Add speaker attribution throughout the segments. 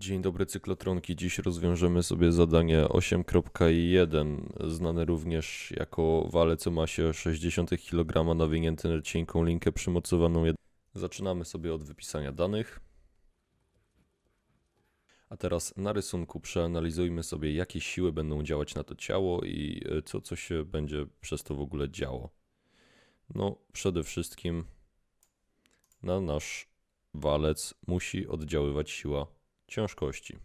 Speaker 1: Dzień dobry cyklotronki. Dziś rozwiążemy sobie zadanie 8.1, znane również jako walec o masie 60 kg nawinięty na cienką linkę przymocowaną. Zaczynamy sobie od wypisania danych. A teraz na rysunku przeanalizujmy sobie, jakie siły będą działać na to ciało i e, co, co się będzie przez to w ogóle działo. No, przede wszystkim na nasz walec musi oddziaływać siła ciężkości,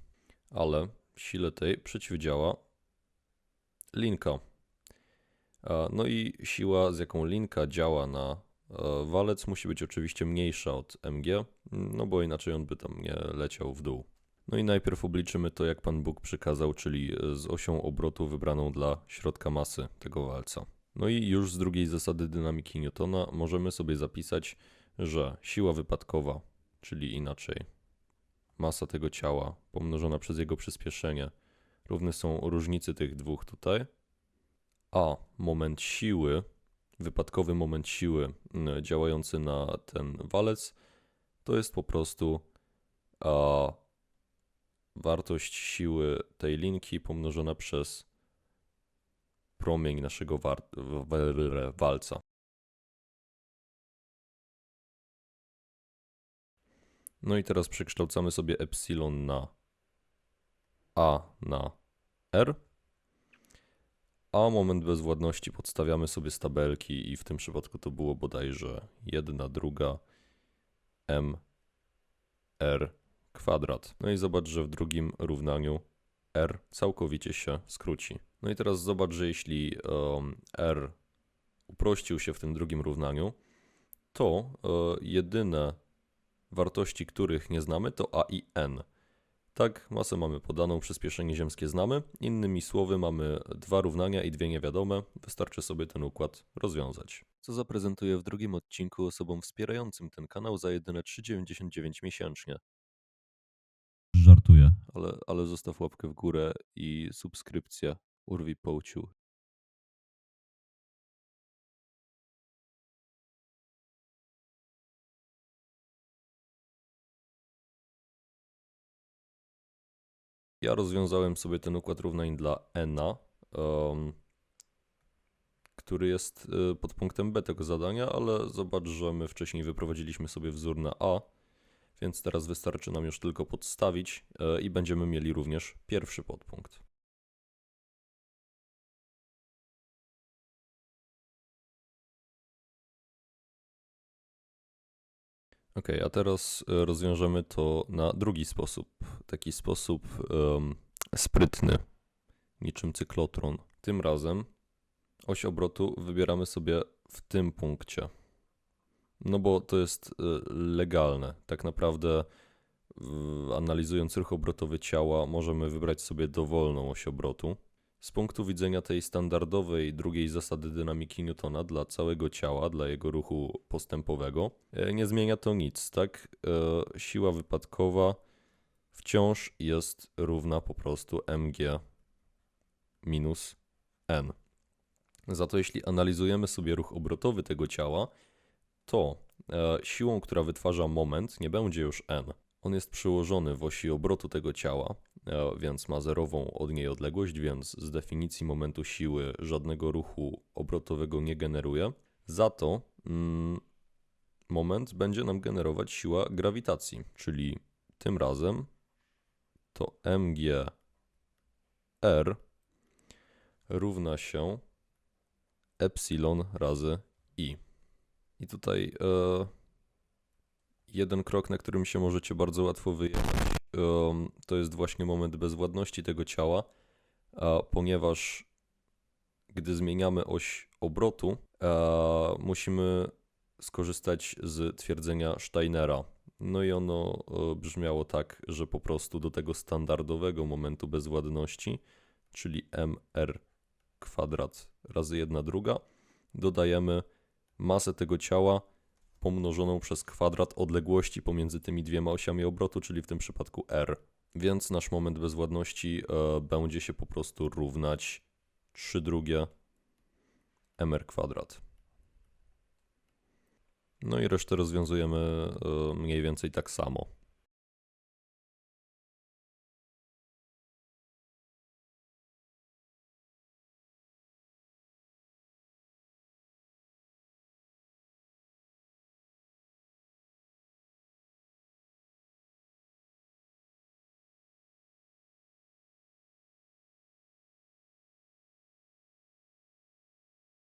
Speaker 1: ale sile tej przeciwdziała linka. A, No i siła, z jaką linka działa na e, walec, musi być oczywiście mniejsza od mg, no bo inaczej on by tam nie leciał w dół. No i najpierw obliczymy to, jak Pan Bóg przykazał, czyli e, z osią obrotu wybraną dla środka masy tego walca. No i już z drugiej zasady dynamiki Newtona możemy sobie zapisać, że siła wypadkowa, czyli inaczej masa tego ciała pomnożona przez jego przyspieszenie równe są różnicy tych dwóch tutaj, a moment siły, wypadkowy moment siły mm, działający na ten walec, to jest po prostu a, wartość siły tej linki pomnożona przez promień naszego walca. No i teraz przekształcamy sobie epsilon na a na r. A moment bezwładności podstawiamy sobie z tabelki i w tym przypadku to było bodajże 1 druga m r kwadrat. No i zobacz, że w drugim równaniu r całkowicie się skróci. No i teraz zobacz, że jeśli em, r uprościł się w tym drugim równaniu, to e, jedyne wartości, których nie znamy, to a i n. Tak, masę mamy podaną, przyspieszenie ziemskie znamy. Innymi słowy, mamy dwa równania i dwie niewiadome. Wystarczy sobie ten układ rozwiązać. Co zaprezentuję w drugim odcinku osobom wspierającym ten kanał za jedyne 3,99 miesięcznie.
Speaker 2: Żartuję.
Speaker 1: Ale, ale zostaw łapkę w górę i subskrypcję. Urwij połciu. Ja rozwiązałem sobie ten układ równań dla n, em, który jest y, pod punktem B tego zadania, ale zobacz, że my wcześniej wyprowadziliśmy sobie wzór na A, więc teraz wystarczy nam już tylko podstawić e, i będziemy mieli również pierwszy podpunkt. Ok, a teraz e, rozwiążemy to na drugi sposób. Taki sposób em, sprytny, niczym cyklotron. Tym razem oś obrotu wybieramy sobie w tym punkcie. No bo to jest e, legalne. Tak naprawdę, analizując ruch obrotowy ciała, możemy wybrać sobie dowolną oś obrotu. Z punktu widzenia tej standardowej drugiej zasady dynamiki Newtona dla całego ciała, dla jego ruchu postępowego, e, nie zmienia to nic, tak? E, Siła wypadkowa wciąż jest równa po prostu mg minus n. Za to jeśli analizujemy sobie ruch obrotowy tego ciała, to e, siłą, która wytwarza moment, nie będzie już n. On jest przyłożony w osi obrotu tego ciała, więc ma zerową od niej odległość, więc z definicji momentu siły żadnego ruchu obrotowego nie generuje. Za to mm, moment będzie nam generować siła grawitacji, czyli tym razem to mg r równa się epsilon razy i. I tutaj e, jeden krok, na którym się możecie bardzo łatwo wyjechać, to jest właśnie moment bezwładności tego ciała, ponieważ gdy zmieniamy oś obrotu, musimy skorzystać z twierdzenia Steinera. No i ono e, brzmiało tak, że po prostu do tego standardowego momentu bezwładności, czyli mr kwadrat razy 1 druga, dodajemy masę tego ciała pomnożoną przez kwadrat odległości pomiędzy tymi dwiema osiami obrotu, czyli w tym przypadku r. Więc nasz moment bezwładności e, będzie się po prostu równać 3 drugie mr kwadrat. No i resztę rozwiązujemy e, mniej więcej tak samo.